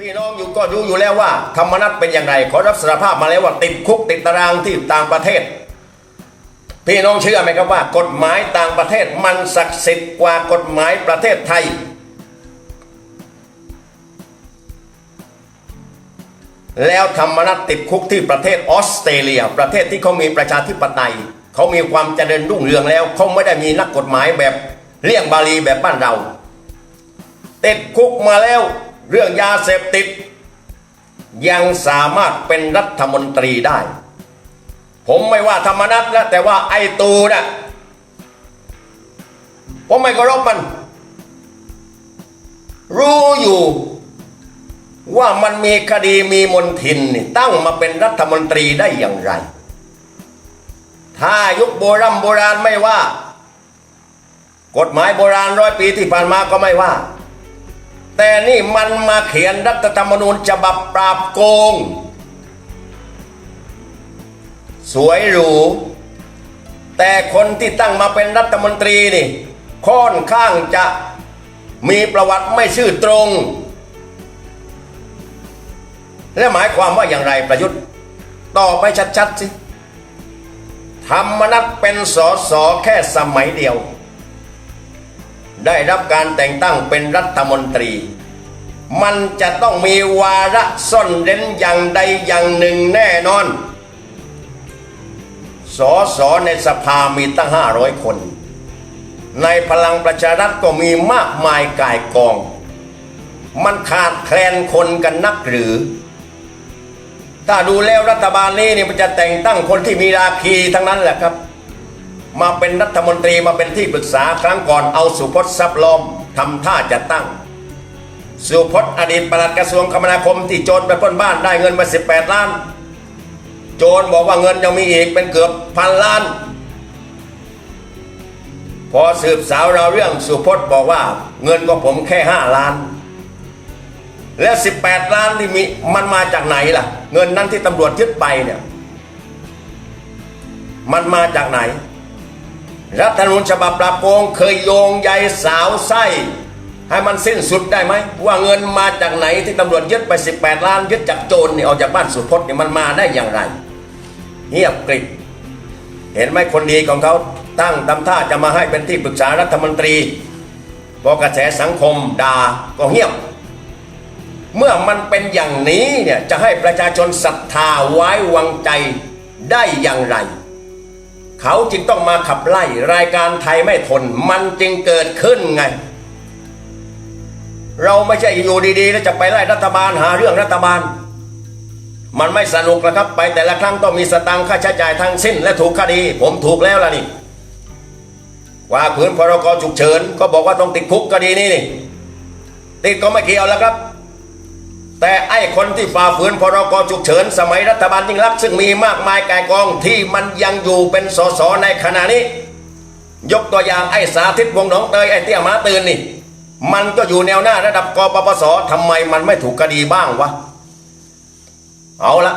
พี่น้องอยู่ก็รู้อยู่แล้วว่า ธรรมนัตเป็นอย่างไรขอรับสารภาพมาแล้วว่าติดคุกติดตารางที่ต่างประเทศ พี่น้องเชื่อไหมครับว่า กฎหมายต่างประเทศมันศักดิ์สิทธิ์กว่ากฎหมายประเทศไทย แล้วธรรมนัตติดคุกที่ประเทศออสเตรเลีย ประเทศที่เขามีประชาธิปไตยเขามีความเจริญรุ่งเรืองแล้วเขาไม่ได้มีนักกฎหมายแบบเลี่ยงบาลีแบบบ้านเราติดคุกมาแล้ว เรื่องยาเสพติด ยังสามารถเป็นรัฐมนตรีได้ ผมไม่ว่าธรรมนัตนะแต่ว่าไอตูนะ่ะผมไม่เคารพมัน รู้อยู่ว่ามันมีคดีมีมนทินนี่ตั้งมาเป็นรัฐมนตรีได้อย่างไร ถ้ายุคโบรโบราณไม่ว่า กฎหมายโบราณร้อยปีที่ผ่านมาก็ไม่ว่า แต่นี่มันมาเขียนรัฐธรรมนูญฉบับปราบโกง สวยหรู แต่คนที่ตั้งมาเป็นรัฐมนตรีนี่ ค่อนข้างจะมีประวัติไม่ชื่อตรง และหมายความว่าอย่างไรประยุทธ์ต่อไปชัดๆสิธรรมนัตเป็นสอสอแค่สมัยเดียว ได้รับการแต่งตั้งเป็นรัฐมนตรี มันจะต้องมีวาระซ่อนเร้นอย่างใดอย่างหนึ่งแน่นอนสอสอในสภามีตั้งห้าร้อยคน ในพลังประชารัฐก็มีมากมายกายกอง มันขาดแคลนคนกันนักหรือ ถ้าดูแล้วรัฐบาลนี้เนี่ยมันจะแต่งตั้งคนที่มีราคีทั้งนั้นแหละครับ มาเป็นรัฐมนตรีมาเป็นที่ปรึกษาครั้งก่อนเอาสุพจน์ทรัพย์ล้อมทำท่าจะตั้ง สุพจน์อดีตปลัดกระทรวงคมนาคมที่โจรไปปล้นบ้านได้เงินมา 18 ล้าน โจรบอกว่าเงินยังมีอีกเป็นเกือบพันล้าน พอสืบสาวเราเรื่องสุพจน์บอกว่าเงินก็ผมแค่ 5 ล้าน แล้ว 18 ล้านที่มีมันมาจากไหนล่ะ เงินนั้นที่ตำรวจยึดไปเนี่ยมันมาจากไหน รัฐธรรมนูญฉบับปราบโกงเคยโยงใยสาวไส้ให้มันสิ้นสุดได้ไหมว่าเงินมาจากไหนที่ตำรวจยึดไป 18 ล้านยึดจากโจรนี่ออกจากบ้านสุพจน์เนี่ยมันมาได้อย่างไรเงียบกริบเห็นไหมคนดีของเขาตั้งทำท่าจะมาให้เป็นที่ปรึกษารัฐมนตรีพอกระแสสังคมด่าก็เงียบ เมื่อมันเป็นอย่างนี้เนี่ยจะให้ประชาชนศรัทธาไว้วางใจได้อย่างไร เขาจึงต้องมาขับไล่รายการไทยไม่ทน มันจึงเกิดขึ้นไง เราไม่ใช่อยู่ดีๆแล้วจะไปไล่รัฐบาลหาเรื่องรัฐบาล มันไม่สนุกนะครับ ไปแต่ละครั้งต้องมีสตังค่าใช้จ่ายทั้งสิ้นและถูกคดี ผมถูกแล้วล่ะนี่ว่าผืนพรกฉุกเฉินก็บอกว่าต้องติดคุกคดีนี้นี่ติดก็ไม่เกี่ยวแล้วครับ แต่ไอ้คนที่ฝ่าฝืนพรกฉุกเฉิน สมัยรัฐบาลยิ่งรักษณ์ซึ่งมีมากมายกายกองที่มันยังอยู่เป็นสสในขณะนี้ ยกตัวอย่างไอ้สาธิตวงหนองเตยไอ้เตี้ยมาตื่นนี่ มันก็อยู่แนวหน้าระดับกปปสทำไมมันไม่ถูกคดีบ้างวะ เอาละ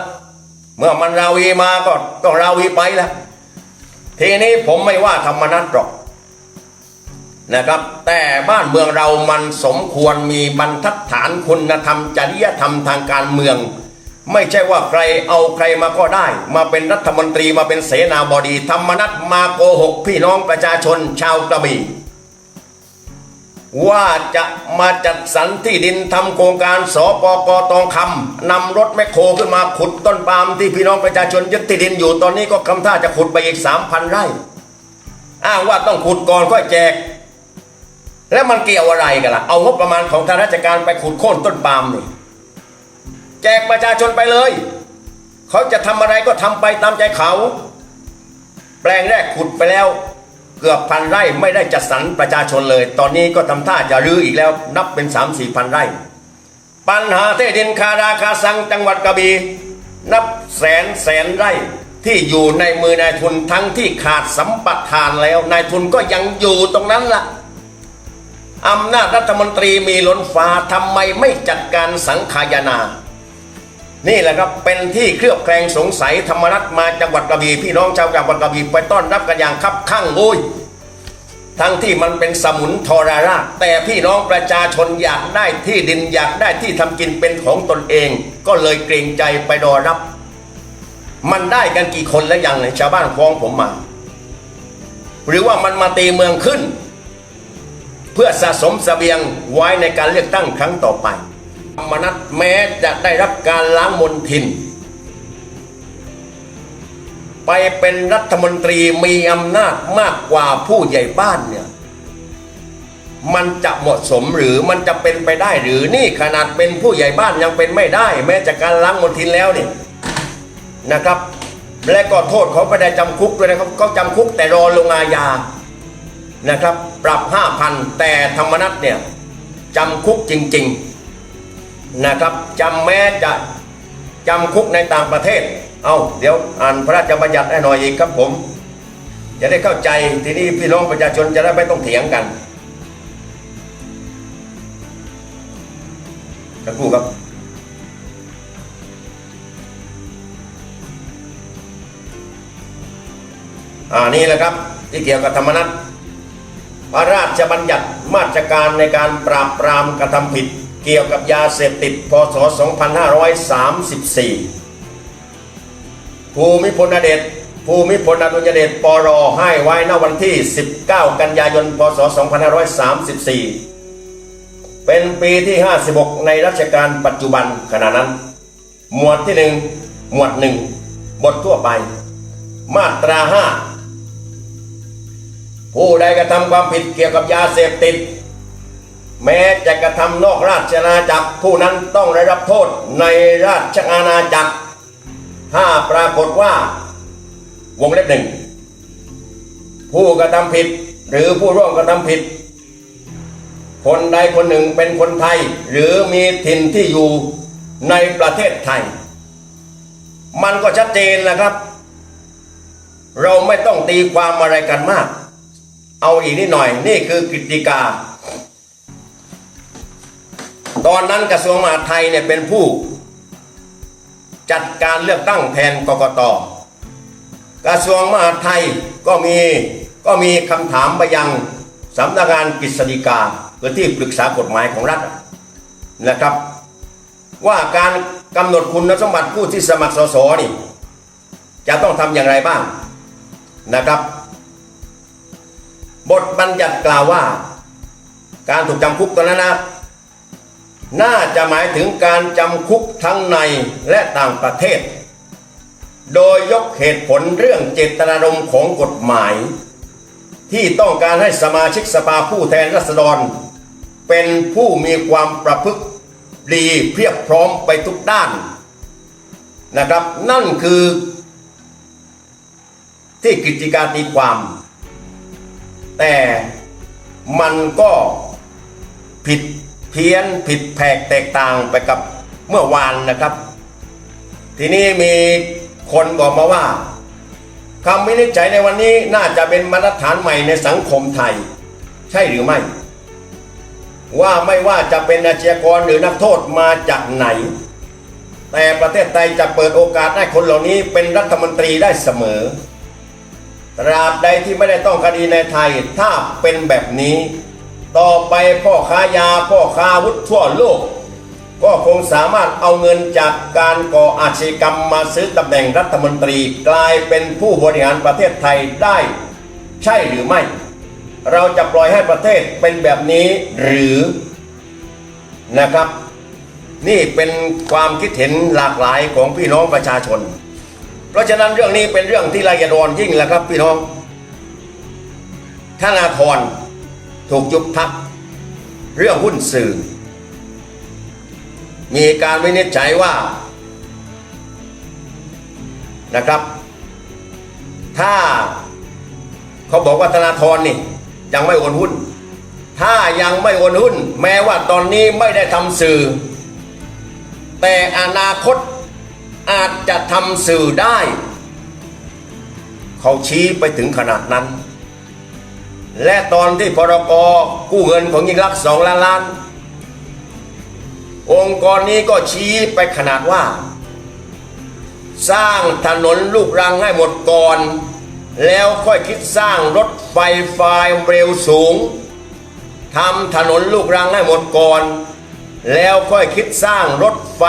เมื่อมันราวีมาก็ต้องราวีไปละทีนี้ผมไม่ว่าธรรมนัตหรอก นะครับ แต่บ้านเมืองเรามันสมควรมีบรรทัดฐานคุณธรรมจริยธรรมทางการเมือง ไม่ใช่ว่าใครเอาใครมาก็ได้ มาเป็นรัฐมนตรีมาเป็นเสนาบดี ธรรมนัตมาโกหกพี่น้องประชาชนชาวกระบี่ว่าจะมาจัดสรรที่ดินทำโครงการสปกตองคำนำรถแมคโครขึ้นมาขุดต้นปาล์มที่พี่น้องประชาชนยึดที่ดินอยู่ตอนนี้ก็คำท่าจะขุดไปอีกสามพันไร่ อ้างว่าต้องขุดก่อนค่อยแจก แล้วมันเกี่ยวอะไรกันล่ะ เอางบประมาณของทางราชการไปขุดโค่นต้นปาล์มนี่แจกประชาชนไปเลย เขาจะทำอะไรก็ทำไปตามใจเขา แปลงแรกขุดไปแล้ว เกือบพันไร่ไม่ได้จัดสรรประชาชนเลย ตอนนี้ก็ทำท่าจะรื้ออีกแล้ว นับเป็นสามสี่พันไร่ ปัญหาที่ดินคาราคาซังจังหวัดกระบี่นับแสนแสนไร่ที่อยู่ในมือนายทุนทั้งที่ขาดสัมปทานแล้วนายทุนก็ยังอยู่ตรงนั้นล่ะ อำนาจรัฐมนตรีมีล้นฟ้าทำไมไม่จัดการสังขายนา นี่แหละครับเป็นที่เคลือบแคลงสงสัยธรรมรัฐมาจังหวัดกระบี่พี่น้องชาวจังหวัดกระบี่ไปต้อนรับกันอย่างคับข้างโอ้ยทั้งที่มันเป็นสมุนทรราชแต่พี่น้องประชาชนอยากได้ที่ดินอยากได้ที่ทำกินเป็นของตนเอง ก็เลยเกรงใจไปรอรับ มันได้กันกี่คนแล้วยังเนี่ยชาวบ้านฟ้องผมมา หรือว่ามันมาตีเมืองขึ้น พื่อสะสมเสบียงไว้ในการเลือกตั้งครั้งต่อไปธรรมนัตแม้จะได้รับการล้างมนทิน ไปเป็นรัฐมนตรีมีอำนาจมากกว่าผู้ใหญ่บ้านเนี่ย มันจะเหมาะสมหรือมันจะเป็นไปได้หรือนี่ขนาดเป็นผู้ใหญ่บ้านยังเป็นไม่ได้ แม้จากการล้างมนทินแล้วนี่นะครับ และก็โทษเขาไม่ได้จำคุกด้วยนะครับเขาจำคุกแต่รอลงอาญา นะครับ ปรับห้าพันแต่ธรรมนัตเนี่ยจำคุกจริงๆนะครับจำแม้จะจำคุกในต่างประเทศ เอาเดี๋ยวอ่านพระราชบัญญัติให้หน่อยอีกครับผม จะได้เข้าใจทีนี้พี่น้องประชาชนจะได้ไม่ต้องเถียงกันสักครู่ครับอ่านี่แหละครับที่เกี่ยวกับธรรมนัต พระราชบัญญัติมาตรการในการปราบปรามกระทำผิด เกี่ยวกับยาเสพติด พศ 2534 ภูมิพลอเดชภูมิพลอดุลยเดชปรให้ไว้ณวันที่ 19 กันยายน พศ 2534 เป็นปีที่ 56 ในรัชกาลปัจจุบันขณะนั้น หมวดที่หนึ่งหมวดหนึ่งบททั่วไป มาตราห้า ผู้ใดกระทำความผิดเกี่ยวกับยาเสพติด แม้จะกระทำนอกราชอาณาจักรผู้นั้นต้องได้รับโทษในราชอาณาจักร ถ้าปรากฏว่า วงเล็บหนึ่งผู้กระทำผิดหรือผู้ร่วมกระทำผิด คนใดคนหนึ่งเป็นคนไทย หรือมีถิ่นที่อยู่ในประเทศไทย มันก็ชัดเจนแหละครับ เราไม่ต้องตีความอะไรกันมาก เอาอีกนิดหน่อย นี่คือกฤติกา ตอนนั้นกระทรวงมหาดไทยเนี่ยเป็นผู้ จัดการเลือกตั้งแทนกกตกระทรวงมหาดไทยก็มีก็มีคำถามไปยังสำนักงานกฤษฎีกาหรือที่ปรึกษากฎหมายของรัฐนะครับ ว่าการกำหนดคุณสมบัติผู้ที่สมัครสสนี่ จะต้องทำอย่างไรบ้างนะครับ บทบัญญัติกล่าวว่า การถูกจำคุกตอนนั้นนะน่าจะหมายถึงการจำคุกทั้งในและต่างประเทศ โดยยกเหตุผลเรื่องเจตนารมณ์ของกฎหมาย ที่ต้องการให้สมาชิกสภาผู้แทนราษฎร เป็นผู้มีความประพฤติดีเพียบพร้อมไปทุกด้านนะครับ นั่นคือที่กิจการตีความ แต่มันก็ผิดเพี้ยนผิดแผกแตกต่างไปกับเมื่อวานนะครับ ทีนี้มีคนบอกมาว่าคำวินิจฉัยในวันนี้น่าจะเป็นมาตรฐานใหม่ในสังคมไทย ใช่หรือไม่ ว่าไม่ว่าจะเป็นอาชญากรหรือนักโทษมาจากไหน แต่ประเทศไทยจะเปิดโอกาสให้คนเหล่านี้เป็นรัฐมนตรีได้เสมอ ตราบใดที่ไม่ได้ต้องคดีในไทยถ้าเป็นแบบนี้ ต่อไปพ่อค้ายาพ่อค้าวุธทั่วโลก ก็คงสามารถเอาเงินจากการก่ออาชญากรรมมาซื้อตำแหน่งรัฐมนตรีกลายเป็นผู้บริหารประเทศไทยได้ ใช่หรือไม่ เราจะปล่อยให้ประเทศเป็นแบบนี้หรือนะครับ นี่เป็นความคิดเห็นหลากหลายของพี่น้องประชาชน เพราะฉะนั้นเรื่องนี้เป็นเรื่องที่ละเอียดอ่อนยิ่งแหละครับพี่น้องธนาธรถูกยุบพักเรื่องหุ้นสื่อ มีการวินิจฉัยว่านะครับ ถ้าเขาบอกว่าธนาธรนี่ยังไม่โอนหุ้น ถ้ายังไม่โอนหุ้น แม้ว่าตอนนี้ไม่ได้ทำสื่อ แต่อนาคต อาจจะทำสื่อได้ เขาชี้ไปถึงขนาดนั้น และตอนที่พรกกู้เงินของยิ่งรักสองล้านล้าน องค์กรนี้ก็ชี้ไปขนาดว่า สร้างถนนลูกรังให้หมดก่อน แล้วค่อยคิดสร้างรถไฟฟ้าเร็วสูงทำถนนลูกรังให้หมดก่อน แล้วค่อยคิดสร้างรถไฟ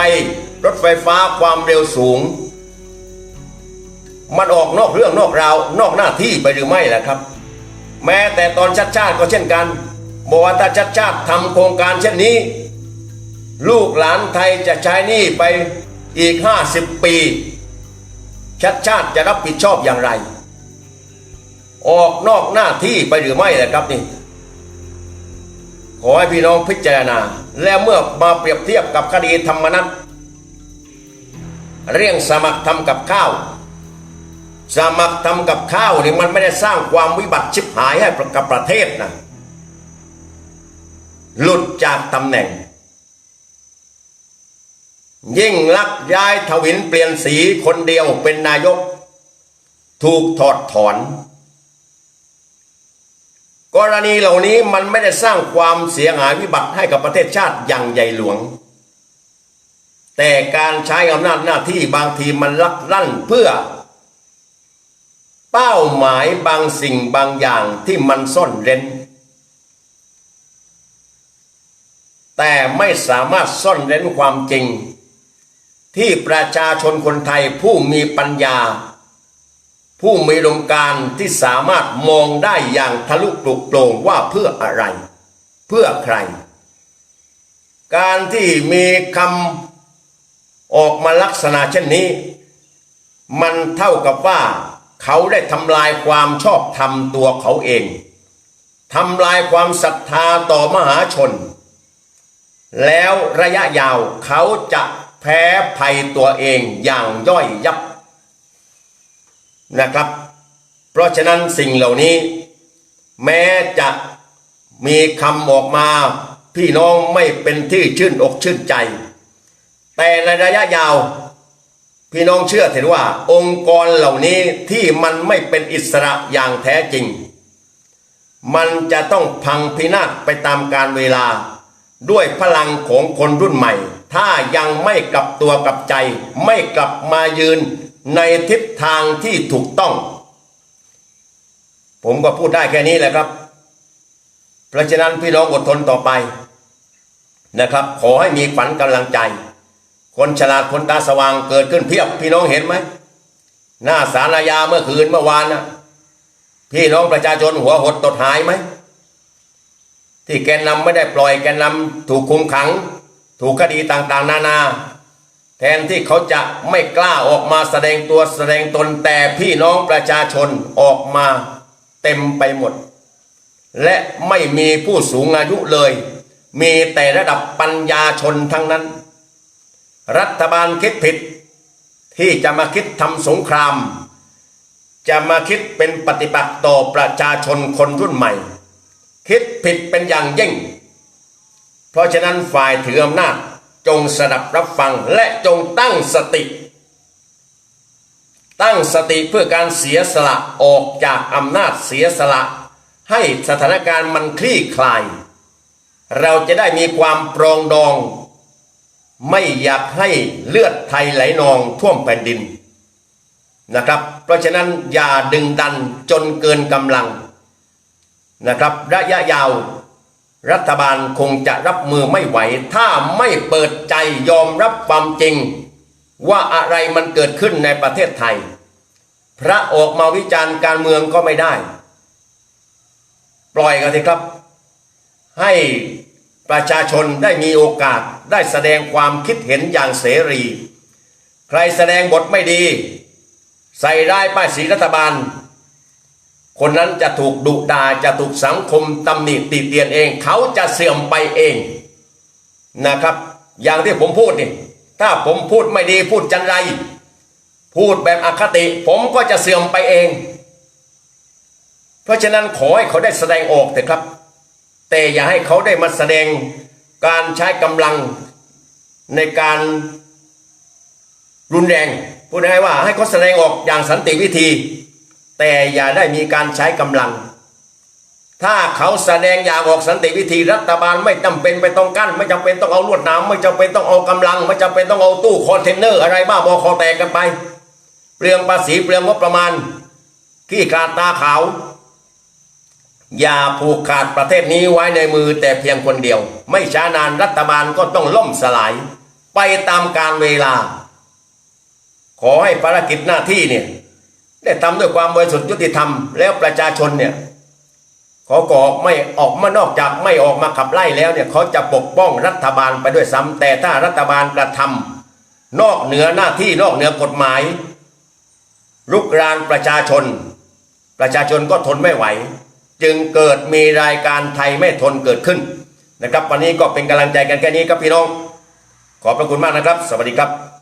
รถไฟฟ้าความเร็วสูง มันออกนอกเรื่องนอกราวนอกหน้าที่ไปหรือไม่ล่ะครับ แม้แต่ตอนชัดชาติก็เช่นกันบอกว่าถ้าชัดชาติทำโครงการเช่นนี้ ลูกหลานไทยจะใช้นี้ไปอีก 50 ปี ชัดชาติจะรับผิดชอบอย่างไร ออกนอกหน้าที่ไปหรือไม่ล่ะครับนี่ขอให้พี่น้องพิจารณา และเมื่อมาเปรียบเทียบกับคดีธรรมนัต เรื่องสมัครทำกับข้าว สมัครทำกับข้าวนี่มันไม่ได้สร้างความวิบัติชิบหายให้กับประเทศนะหลุดจากตำแหน่ง ยิ่งลักย้ายทวินเปลี่ยนสีคนเดียวเป็นนายก ถูกถอดถอน กรณีเหล่านี้มันไม่ได้สร้างความเสียหายวิบัติให้กับประเทศชาติอย่างใหญ่หลวง แต่การใช้อำนาจหน้าที่บางทีมันลักลั่นเพื่อ เป้าหมายบางสิ่งบางอย่างที่มันซ่อนเร้น แต่ไม่สามารถซ่อนเร้นความจริง ที่ประชาชนคนไทยผู้มีปัญญา ผู้มีดมการที่สามารถมองได้อย่างทะลุปลุกโปร่งว่าเพื่ออะไร เพื่อใคร การที่มีคำ ออกมาลักษณะเช่นนี้ มันเท่ากับว่า เขาได้ทำลายความชอบธรรมตัวเขาเองทำลายความศรัทธาต่อมหาชน แล้วระยะยาวเขาจะแพ้ภัยตัวเองอย่างย่อยยับนะครับ เพราะฉะนั้นสิ่งเหล่านี้ แม้จะมีคำออกมา พี่น้องไม่เป็นที่ชื่นอกชื่นใจ แต่ในระยะยาว พี่น้องเชื่อเถอะว่า องค์กรเหล่านี้ที่มันไม่เป็นอิสระอย่างแท้จริง มันจะต้องพังพินาศไปตามการเวลา ด้วยพลังของคนรุ่นใหม่ ถ้ายังไม่กลับตัวกลับใจ ไม่กลับมายืนในทิศทางที่ถูกต้อง ผมก็พูดได้แค่นี้แหละครับ เพราะฉะนั้นพี่น้องอดทนต่อไปนะครับ ขอให้มีฝันกำลังใจ คนฉลาดคนตาสว่างเกิดขึ้นเพียบพี่น้องเห็นไหมหน้าสารยาเมื่อคืนเมื่อวานนะพี่น้องประชาชนหัวหดตดหายไหมที่แกนนำไม่ได้ปล่อยแกนนำถูกคุมขัง ถูกคดีต่างๆ นานา แทนที่เขาจะไม่กล้าออกมาแสดงตัวแสดงตนแต่พี่น้องประชาชนออกมาเต็มไปหมด และไม่มีผู้สูงอายุเลย มีแต่ระดับปัญญาชนทั้งนั้น รัฐบาลคิดผิด ที่จะมาคิดทำสงคราม จะมาคิดเป็นปฏิบัติต่อประชาชนคนรุ่นใหม่ คิดผิดเป็นอย่างยิ่ง เพราะฉะนั้นฝ่ายถืออำนาจจงสดับรับฟังและจงตั้งสติ ตั้งสติเพื่อการเสียสละออกจากอำนาจเสียสละ ให้สถานการณ์มันคลี่คลาย เราจะได้มีความปรองดอง ไม่อยากให้เลือดไทยไหลนองท่วมแผ่นดินนะครับ เพราะฉะนั้นอย่าดึงดันจนเกินกำลังนะครับระยะยาว รัฐบาลคงจะรับมือไม่ไหว ถ้าไม่เปิดใจยอมรับความจริง ว่าอะไรมันเกิดขึ้นในประเทศไทย พระออกมาวิจารณ์การเมืองก็ไม่ได้ ปล่อยกันสิครับ ให้ ประชาชนได้มีโอกาสได้แสดงความคิดเห็นอย่างเสรี ใครแสดงบทไม่ดี ใส่ร้ายป้ายสีรัฐบาล คนนั้นจะถูกดุดา่าจะถูกสังคมตำหนิติเตียนเอง เขาจะเสื่อมไปเองนะครับ อย่างที่ผมพูดนี่ถ้าผมพูดไม่ดีพูดจันไร พูดแบบอคติ ผมก็จะเสื่อมไปเอง เพราะฉะนั้นขอให้เขาได้แสดงออกเถอะครับ แต่อย่าให้เขาได้มาแสดงการใช้กำลังในการรุนแรงพูดง่ายว่าให้เขาแสดงออกอย่างสันติวิธี แต่อย่าได้มีการใช้กำลัง ถ้าเขาแสดงอย่างออกสันติวิธี รัฐบาลไม่จำเป็นไปต้องกั้น ไม่จำเป็นต้องเอาลวดหนามไม่จำเป็นต้องเอากำลัง ไม่จำเป็นต้องเอาตู้คอนเทนเนอร์อะไรบ้าบอคอแตกกันไป เปลืองภาษีเปลืองงบประมาณขี้ขาดตาขาว อย่าผูกขาดประเทศนี้ไว้ในมือแต่เพียงคนเดียว ไม่ช้านานรัฐบาลก็ต้องล่มสลาย ไปตามการเวลา ขอให้ภารกิจหน้าที่เนี่ยได้ทำด้วยความบริสุทธิ์ยุติธรรมแล้วประชาชนเนี่ยเขาก็ออกไม่ออกมานอกจากไม่ออกมาขับไล่แล้วเนี่ยเขาจะปกป้องรัฐบาลไปด้วยซ้ำแต่ถ้ารัฐบาลกระทำนอกเหนือหน้าที่นอกเหนือกฎหมายรุกรานประชาชน ประชาชนก็ทนไม่ไหว จึงเกิดมีรายการไทยไม่ทนเกิดขึ้นนะครับ วันนี้ก็เป็นกำลังใจกันแค่นี้ครับพี่น้อง ขอบพระคุณมากนะครับ สวัสดีครับ